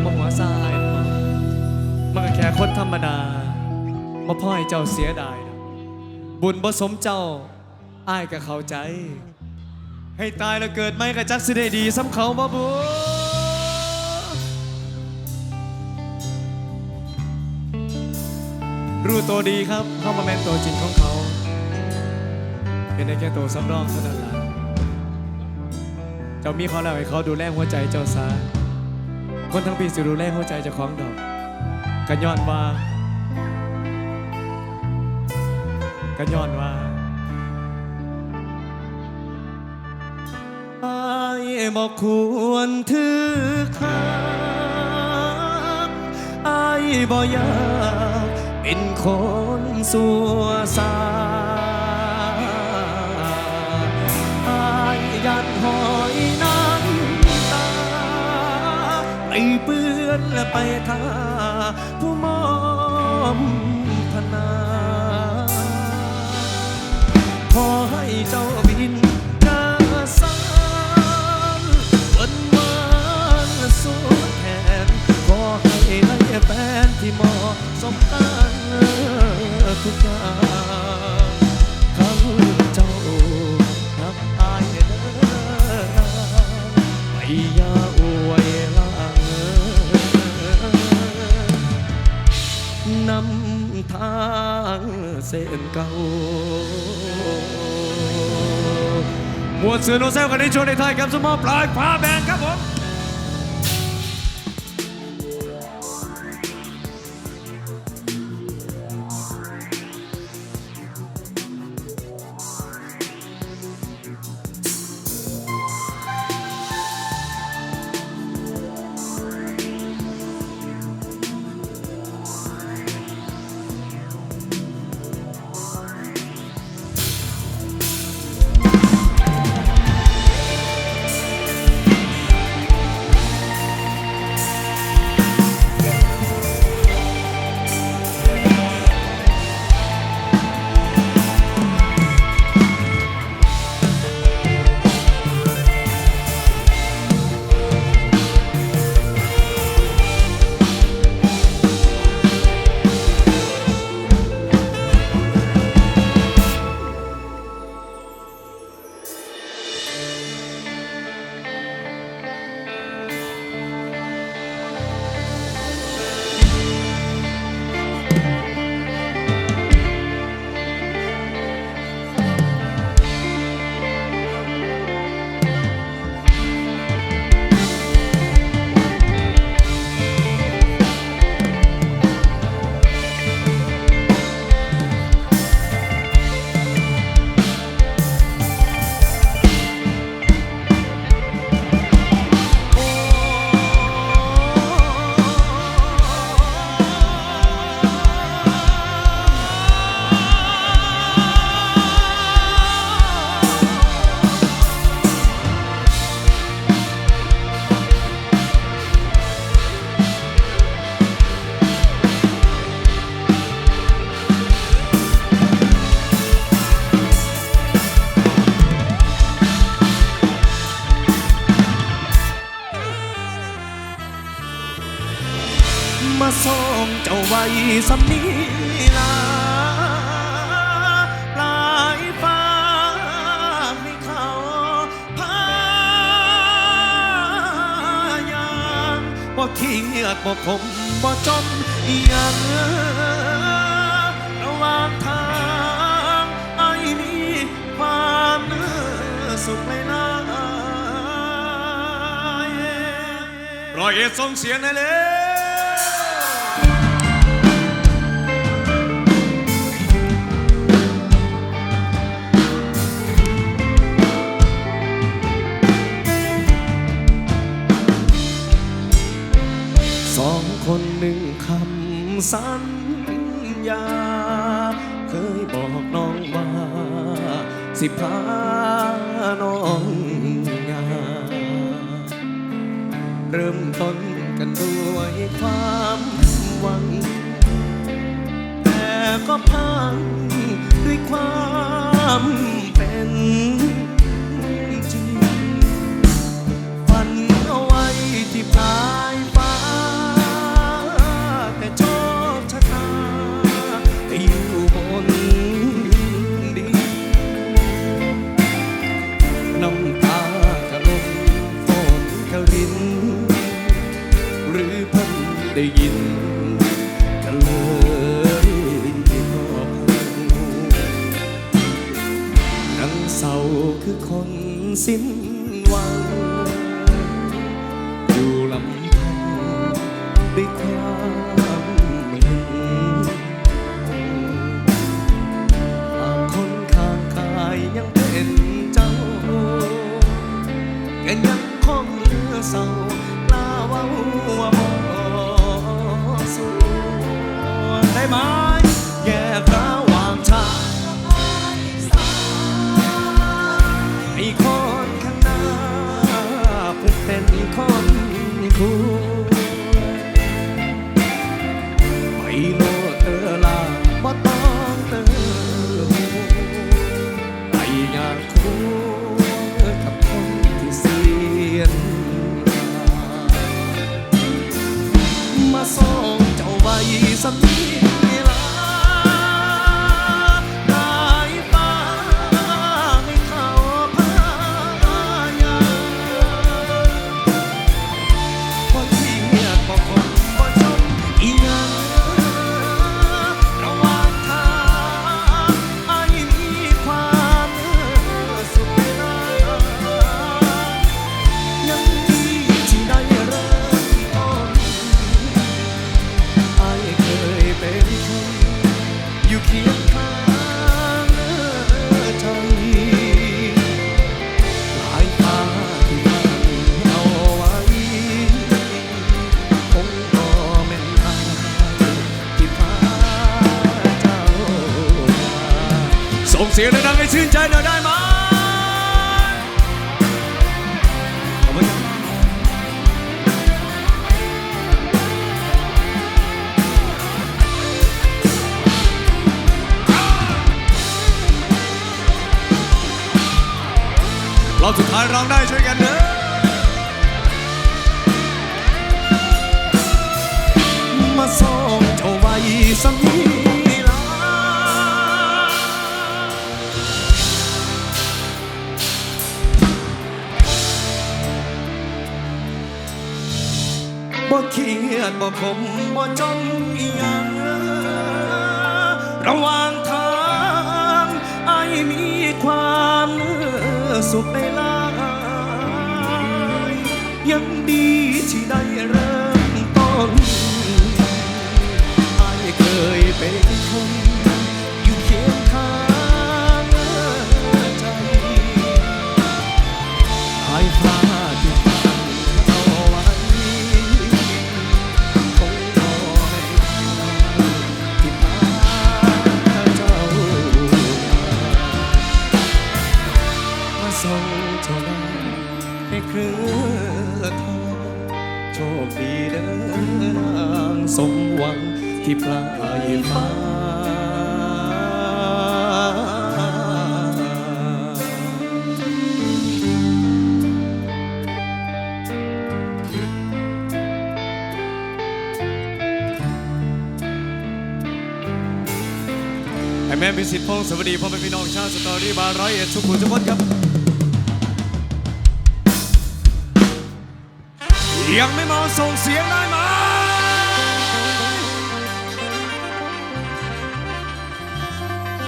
องมาหัวซายมันก็แค่คนธรรมดามาพ่อให้เจ้าเสียดายบุญบ่สมเจ้าอ้ายก็เข้าใจ ให้ตายแล้วเกิดไม่กระจักสิได้ดีซ้ำเขาบ่บุรู้ตัวดีครับเข้ามาแมนตัวจริงของเขา เป็นได้แค่ตัวสำรองเท่านั้นละเจ้ามีเขาแล้วให้เขาดูแลหัวใจเจ้าซะ คนทั้งปีสิดูแลหัวใจเจ้าของดอกกันย้อนว่า กันย้อนว่าไอ้บอกควรถือข้าไอ้บอกอยากเป็นคนสัวซา อนและไปทาผู้มอมพนาขอให้เจ้าบินกาสานวันวานสุดแทนขอให้ได้แฟนที่เหมาะสมกันทุกอย่างข้าเจ้านักอายเด้อไปย่า นำทางเส้นเก่าหมวดเสือโนเซลกันในช่วงในไทยครับสมอปลายฟ้าแบงครับผม มาส่งเจ้าไว้สำนีลาปลายฟ้าให้เขาพายางบ่เทียดบ่คมบ่จมย่างระหว่างทางไอ้นี้ความสุขไม่ลายร้อยเอ็ดส่งเสียงให้เลย สัญญา เคยบอกน้องว่า สิพาน้องงานเริ่มต้นกันด้วยความหวัง แต่ก็พัง น้ำตาจะลงฝนกระิน หรือเพิ่งได้ยินกันเลยก็คงนังเศร้าคือคนสิ้น คู่ ใจหน่อยได้ไหมขอบคุณครับรอบสุดท้ายร้องได้ช่วยกันเด้อมาส่งเจ้าไว้สมี บ่เครียดบ่ขมบ่จนอีหยังระหว่างทางไอ้มีความสุขในลายยังดีที่ได้เริ่มต้นไอ้เคยเป็นคน สิทธิ์พงสวัสดีพ่อแม่พี่น้องชาวสตอรี่บาร์ร้อยเอ็ดทุกคนทุกคนครับ ยังไม่มาส่งเสียงได้ไหม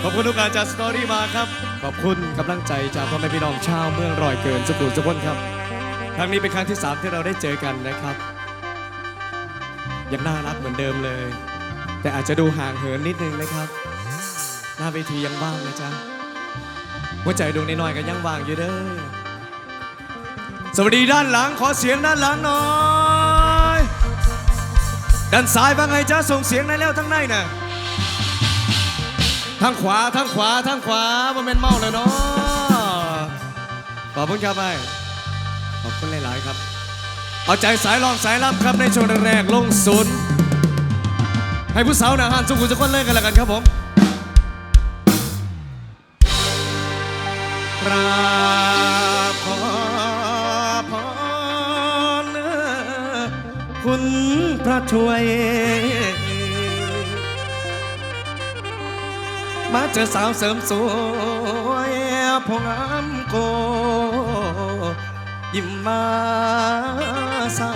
ขอบคุณทุกการจากสตอรี่มาครับ ขอบคุณกำลังใจจากพ่อแม่พี่น้องชาวเมืองรอยเกินสุขุมสุขนครับ ครั้งนี้เป็นครั้งที่ 3 ที่เราได้เจอกันนะครับ ยังน่ารักเหมือนเดิมเลย แต่อาจจะดูห่างเหินนิดนึงนะครับ หน้าเวทียังว่างนะจ๊ะหัวใจดวงน้อยๆก็ยังว่างอยู่เด้อสวัสดีด้านหลังขอเสียงด้านหลังหน่อยด้านซ้ายว่างไงจ๊ะส่งเสียงในแล้วทั้งในน่ะทางขวาทางขวาทางขวามันเป็นเมาเลยเนาะขอบคุณครับไปขอบคุณหลายๆครับ เอาใจสายรองสายล่ำครับในช่วงแรกลงศูนย์ให้ผู้สาวหนาหันสุขุมสุขคนเลยกันแล้วกันครับผม กราบขอพรคุณพระช่วย มาเจอสาวเสริมสวยพงามโก ยิ้มมาใส่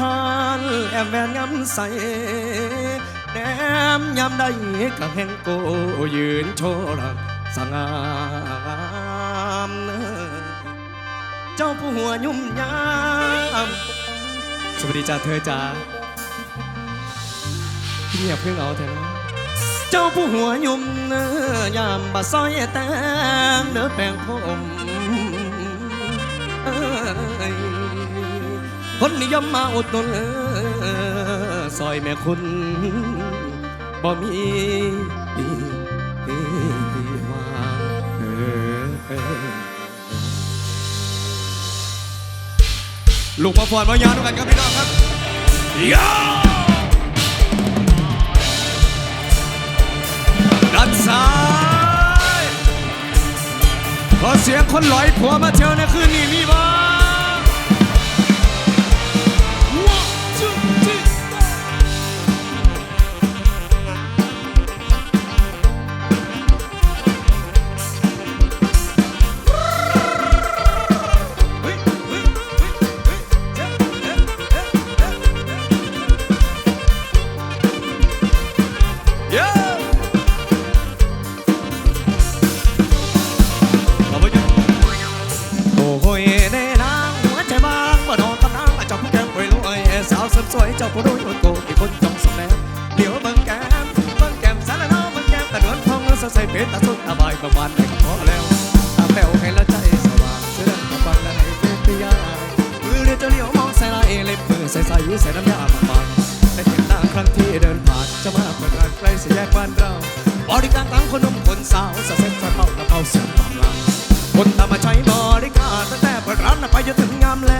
ฮานแอมแวนงำใสแนมยามใดก็แห่งโกยืนโชว์ รักสง่ามเจ้าผู้หัวยุ่มยามสวัสดีจ้าเธอจ้าเงียบเพิ่งเอาเถอะนะเจ้าผู้หัวยุ่มเนื้อยามบาซอยแตงเนื้อแป้งผมเอ้ยคนนิยมมาอุดหนุนเออซอยแม่คุณบ่มี ลูกมาฟอนมายาวด้วยกันครับพี่น้องครับยาด้านซ้ายขอเสียงคนลอยผัวมาเที่ยวในคืนนี้มีบ้า เห็นตาสุดตาบายประมาณไหนก็พอแล้วตาแป๋วให้ละใจสว่างเสื้อดำกับฟังและให้เป็นพยานมือเรียวจะเลี้ยวมองใส่ลายเล็บมือใส่ใส่ใส่น้ำยาบางๆได้เห็นนางครั้งที่เดินผ่านจะมาเปิดร้านใกล้สี่แยกบ้านเราบริการทั้งคนหนุ่มคนสาวสะเซ็ตสะเมาและเมาเสียงบางลาคนตามมาใช้บริการตั้งแต่เปิดร้านน่ะไปจนถึงงามแล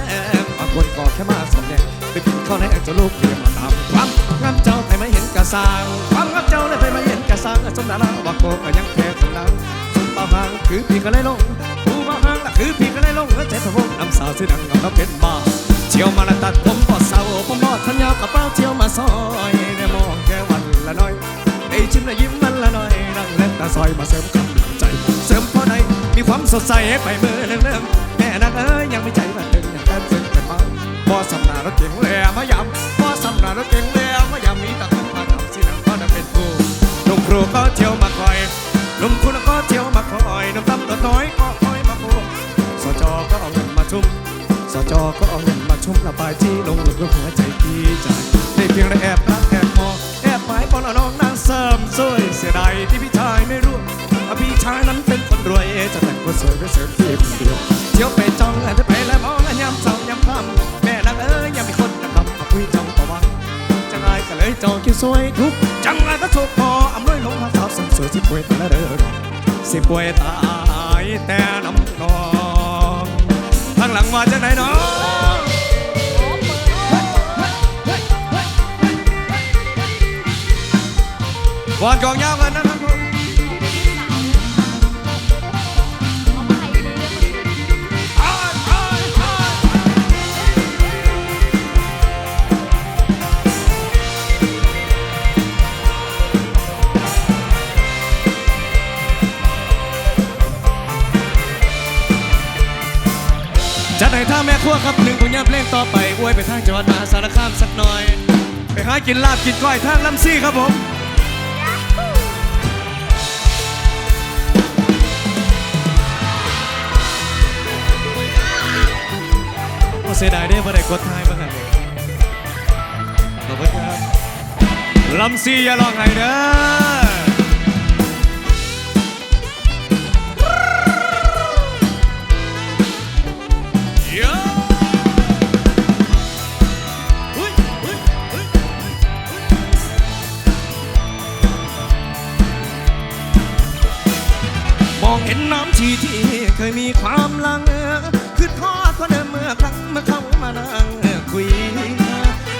มบางคนก็แค่มาสมแดงไปกินข้าวแลกจะลูกเรียนมาตามความงามเจ้าแต่ไม่เห็นกระสางความงามเจ้าเลยไปไม่ เห็นกระสางสมดาราว่าโคก็ยังแพ้คนดังสมบ่าวหางคือพี่ก็เลยลงผู้บ่าวหางละคือพี่ก็เลยลงแล้วใจสะพงน้ำสาวชื่ดังกับเราเป็นบ้าเที่ยวมาละตัดผมปอดเศร้าผมรอดทันยาวกระเป๋าเที่ยวมาซอยได้มองแค่วันละน้อยได้ชิมและยิ้มมันละหน่อยนั่งเล่นตาซอยมาเสริมกำลังใจ เสริมเพอในมีความสดใสให้ไปเมื่อเรื่องแม่นักเอ้ยยังไม่ใจมาตึงอย่งแต้มซึ้งแต่มาพอสำนารถเก่งแลมายำพอสำนารถเก่งแลมาย รูก็เที่ยวมาคอยหนุ่มคุณก็เที่ยวมาคอยนุ่มตำตัวน้อยก็คอยมาพูดสจก็เอาเงินมาชุ่มสจก็เอาเงินมาชุ่มระบายที่ลงหลุดหัวใจพี่ใจได้เพียงได้แอบรักแอบมองแอบหมายปอนน้องนางเสริมสวยเสียดายที่พี่ชายไม่รู้ว่าพี่ชายนั้นเป็นคนรวยจะแต่งคนสวยไปเสริมพี่คนเดียวเที่ยวไปจ้องและไปแล้วมองย้ำเศร้าย้ำคำแม่นางเอ้ยยังมีคนจะทำมาคุยจ้องประวังจังไงก็เลยจองคิวสวยทุกจัง ป่วยตายแต่น้ำนองข้างหลังมาจากไหนเนาะวอนกองยาว ให้ท่วครับหนึ่งผลงานเพลงต่อไปอวยไปทางจังหวัดมหาสารคามสักหน่อย ไปหากินลาบกินก้อยทางลำซี่ครับผมเสียดายเด้บ่ได้กดทายบ้างครับขอบคุณครับลำซี่อย่าลองไห้เด้อ เห็นน้ำชีที่เคยมีความลังคือทอดก็เดิมเมื่อครั้งเมื่อเขามานั่งคุย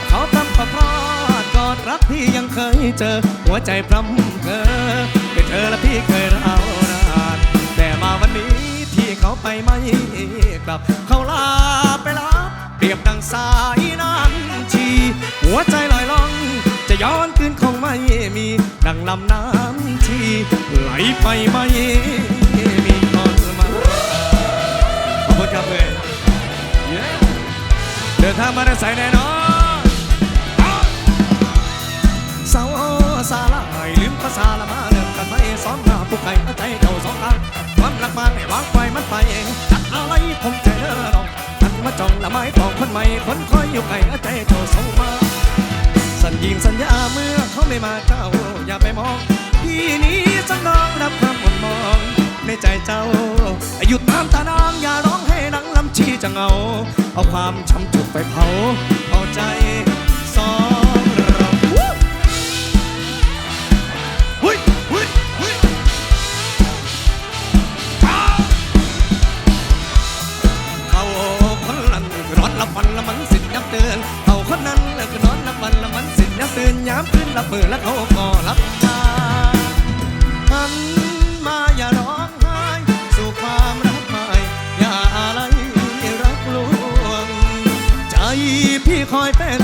เขาทำประพลาดกอดรักพี่ยังเคยเจอ หัวใจพร่ำเพอเป็นเธอและพี่เคยเรานานแต่มาวันนี้ที่เขาไปไม่กลับ เขาลาไปแล้วเปรียบดังสายน้ำชี หัวใจลอยล่อง จะย้อนคืนคงไม่มีดังลำน้ำชีไหลไปไม่ ดินทางมาได้ใส่แน่นอนสาวสาลายลืมภาษาละมาเริ่มกันไหมสองหน้าผู้ใครใจเจ้าสองกันความรักมาไม่วางไปมันไปเองตัดอะไรผมใจเธอลองทันมาจองละไม้ตองคนใหม่คนคอยอยู่ไกลใจเจ้าสองมา สัญญิงสัญญาเมื่อเขาไม่มาเจ้าอย่าไปมองพี่นี้สักน้องรับความหมนมองในใจเจ้าหยุดตามตานางอย่าร้องให้หลังลำชีจะเงา เอาความช้ำจุดไปเผาเอาใจสองเราหุ้ยหุ้ยหุ้ยเขาคนนั้นร้อนละวันละมันสิ้นยับเตือนเขาคนนั้นก็นอนละวันละมันสิ้นยับเตือนย้ำขึ้นละเบือแล้วเขาก็รับตาหัน คอยเป็น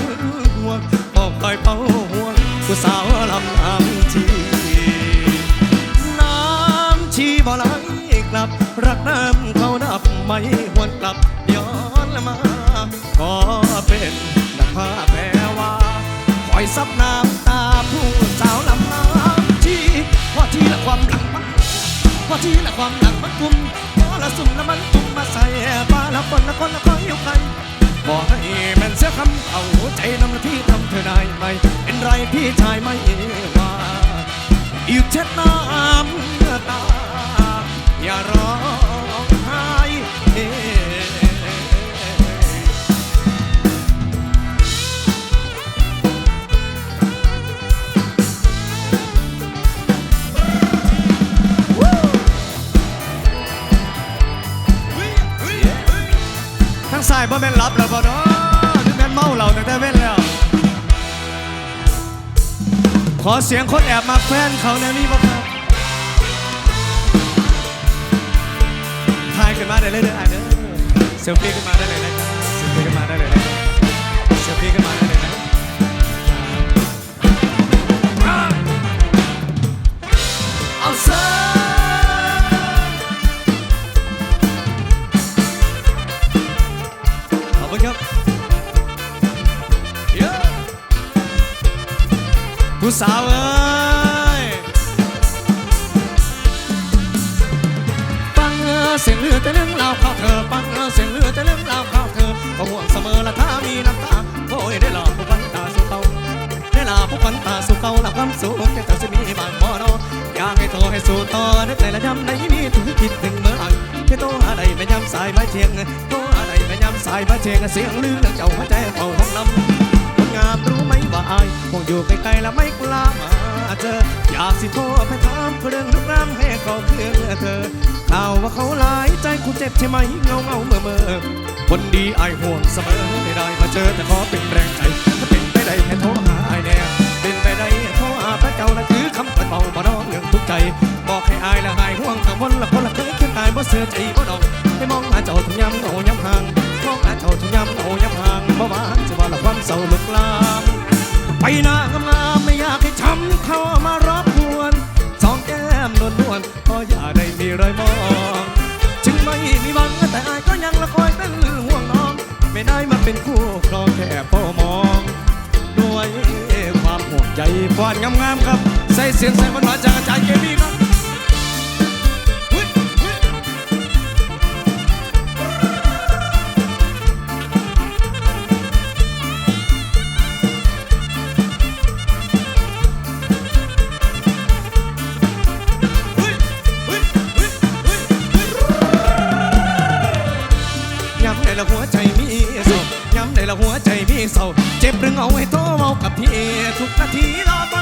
ห่วงบอกคอยเฝ้าห่วงผู้สาวลำน้ำชีน้ำชีบ่ไหลกลับ รักน้ำเขาดับไม่หวนกลับย้อนมาก็เป็นดังผ้าแพรว่าคอยซับน้ำตาผู้สาวลำน้ำชีพอทีละความหลังมันพอทีละความหลังมันกุมพอละสุ่มละมันกุมมาใส่ปลาละคนละคนละคอยอยู่ไกล บอกให้มันเสียคำเอาใจนำละที่ทำเธอได้ไหมเป็นไรพี่ชายไม่ว่าอีกเช็ดน้ำตาอย่าร้องไห้ ขอเสียงคนแอบมาแฟนเขาแนวนี้บ้างครับถ่ายขึ้นมาได้เลยเด้ออะเด้อเซลฟี่ขึ้นมาได้เลยนะครับเซลฟี่ขึ้นมาได้เลยนะครับเซลฟี่ขึ้นมาได้เลย ผู้สาวเอ้ยฟังเสียงเรือแต่เรื่องราวข่าวเธอฟังเสียงเรือแต่เรื่องราวข่าวเธอก็ห่วงเสมอละถ้ามีน้ำตาโอ้ยได้หลอกผู้พันตาสู่เกาได้ลาผู้พันตาสู่เก่าละความสูงแค่แต่จะมีบางบ่อนอยากให้โทรให้สู่ต่อได้แต่ละยำได้มีถึงคิดถึงเมื่อไหร่แค่โทรหาใดไม่ยำสายไม่เทียงโทรหาใดไม่ยำสายไม่เทียงเสียงลือเรื่องเจ้าหัวใจเฝ้าห้องน้ำ งามรู้ไหมว่าอายคงอยู่ไกลๆแล้วไม่กล้ามาเจอ อยากสิโทรไปถามเรื่องลูกน้ำให้เขาเพื่อเธอข่าวว่าเขาหลายใจคุณเจ็บใช่ไหมเงาเงาเมื่อเมื่อคนดีอายห่วงเสมอไม่ได้มาเจอแต่ขอเป็นแรงใจถ้าเป็นไปได้ให้โทรหาอายแน่เป็นไปได้ให้โทรหาพระเจ้าและคือคำเปิดเบาบ่น้องเรื่องทุกใจ บอกให้อายละหายห่วงกังวลละคนละเคยเคียงกายบ่เสือใจบ่ดองให้มองหาเจ้าทุกยามเหงายามห่ งามๆครับ ใส่เสียงใส่มันหวานจากอาจารย์เกมี่ครับละหัวใจมีเศร้าย้ำในละหัวใจมีเศร้าเจ็บหรือเอาให้โตเมากับพี่ทุกนาทีรอ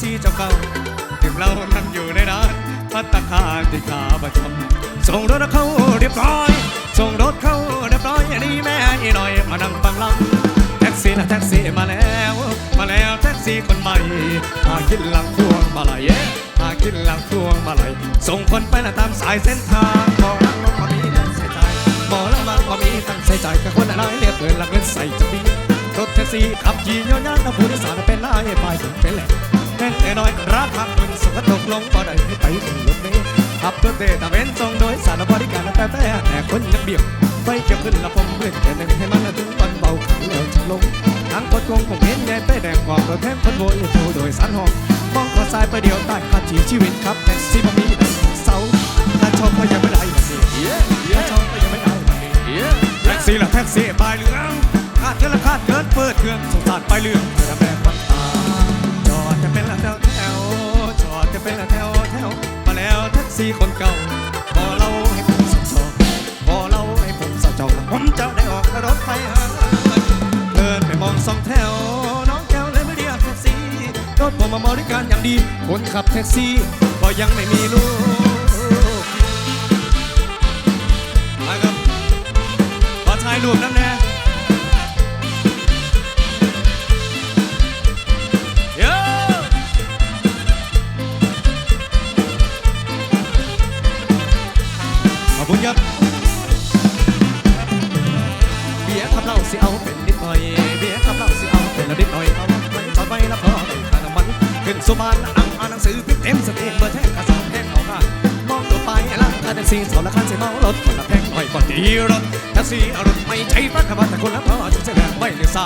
ซี่เจ้าเก่าถึงเรานั่งอยู่ในร้านพัตตาคารที่ขาประจำส่งรถเข้าเรียบร้อย ส่งรถเข้าเรียบร้อยนี่แม่อีหน่อยมานั่งฟังลำแท็กซี่นะแท็กซี่มาแล้ว มาแล้วแท็กซี่คนใหม่พาขึ้นหลังพวงมาลัยพาขึ้นหลังพวงมาลัยส่งคนไปนะตามสายเส้นทางมอลังมามีตั้งใส่ใจมอลังมามีตั้งใส่ใจกับคนอะไรเรียกเปิดหลักเงินใส่จะบีรถแท็กซี่ขับขี่ย้อนยันเอาผู้โดยสารเป็นนายไปถึงเป็นแหล่ แน่นแน่น้อยราคาเงินสกตกลงก็ได้ให้ไปถึงรถเมล์ขับรถเตะตะเวนส่งโดยสารบริการแต่แต่แต่คนยังเบียงไฟเก็บขึ้นละผมเล่นแต่หนึ่งให้มันถึงตอนเบาขันแล้วจึงลงทางกดกงผมเห็นแย่ไปแดงความรถแทงคนโวยโทรโดยสารหองมองขอสายไปเดียวใต้ขับจีชีวิตครับแท็กซี่บ่มีได้เสาถ้าชอบก็ยังไม่ได้มาสิถ้าชอบก็ยังไม่ได้มาสิแท็กซี่ละแท็กซี่ปเหลืองคาดเกินละคาดเกินเปิดเครื่องสงสารปเหลืองเพื่อแม่ปัตต เป็นแถวแถวมาแล้วแท็กซี่คนเก่าพอเราให้ผมสับจอพอเราให้ผมสับจอผมจะได้ออกรถไฟหาเดินไปมองสองแถว น้องแก้วเลยไม่เรียกแท็กซี่รถผมมาบริการอย่างดีคนขับแท็กซี่ก็ยังไม่มีลูกมาครับขอถ่ายรูปน้ำแน่ สุบานแล้วนั่งอ่านหนังสือพิมพ์เต็มสเตนเบอร์แท่งกระสอบแท่งเอาข้างมองตัวไปล่างคาแท็กซี่สองละคันใส่เมารถคนละแท่งหน่อยก่อนตีรถแท็กซี่เอารถไม่ใช่รัฐบาลแต่คนละพอจะเสียแรงไม่ได้ทรา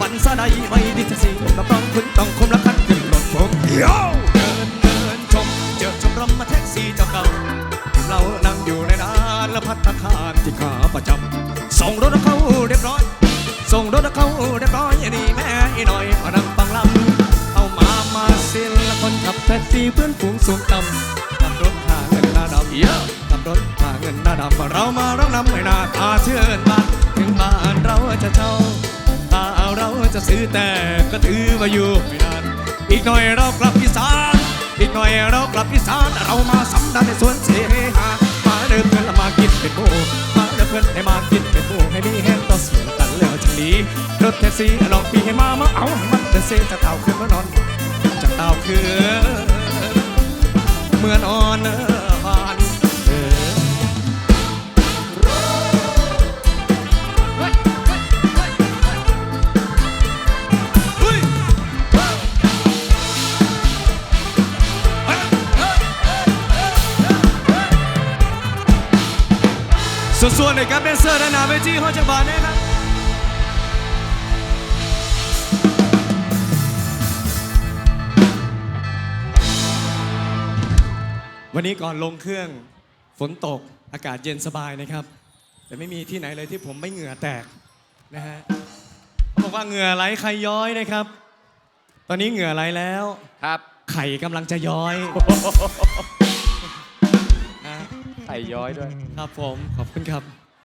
บันซาใดไม่ดีแท็กซี่ผมรับรองคุณต้องคมละคันขึ้นรถผมโย่เดินเดินชมเจอชมรมมาแท็กซี่เจ้าเก่าเรานั่งอยู่ในร้านและพัตตาคารที่ขาประจำส่งรถเขาเรียบร้อยส่งรถเขาเรียบร้อยนี่แม่อีหน่อยมานั่ง ขับแท็กซี่เพื่อนฝูงสูงต่ำขับรถหาเงินหน้าดำเยอะขับรถหาเงินหน้าดำเรามาร้องนำไม่น่าตาเชื่อนบ้านถึงบ้านเราจะเช่าถ้าเราจะซื้อแต่ก็ถือว่าอยู่ไม่นานอีกหน่อยเรากลับอีสานอีกหน่อยเรากลับอีสานเรามาสำนักในสวนเสหามาเดินเพื่อนละมากินเป็นหมูมาเดินเพื่อนให้มากินเป็นหมูให้มีแห้งต่อเสือกันแล้วจังนี้รถแท็กซี่ลองปีให้มามาเอาให้มันเดินเซจากเต่าขึ้นมานอนจาก เต่าขึ้นเมื่อนอนเนอานเออเฮ้ยส่วนๆในการเป็นเซอร์ด้านหน้าเวทีเขาจะบานนะครับ นนี้ก่อนลงเครื่องฝนตกอากาศเย็นสบายนะครับ แต่ไม่มีที่ไหนเลยที่ผมไม่เหงื่อแตกนะฮะเขาบอกว่าเหงื่อไหลใครย้อยนะครับ ตอนนี้เหงื่อไหลแล้ว ครับไข่กำลังจะย้อยนะไข่ย้อยด้วย ครับผมขอบคุณครับ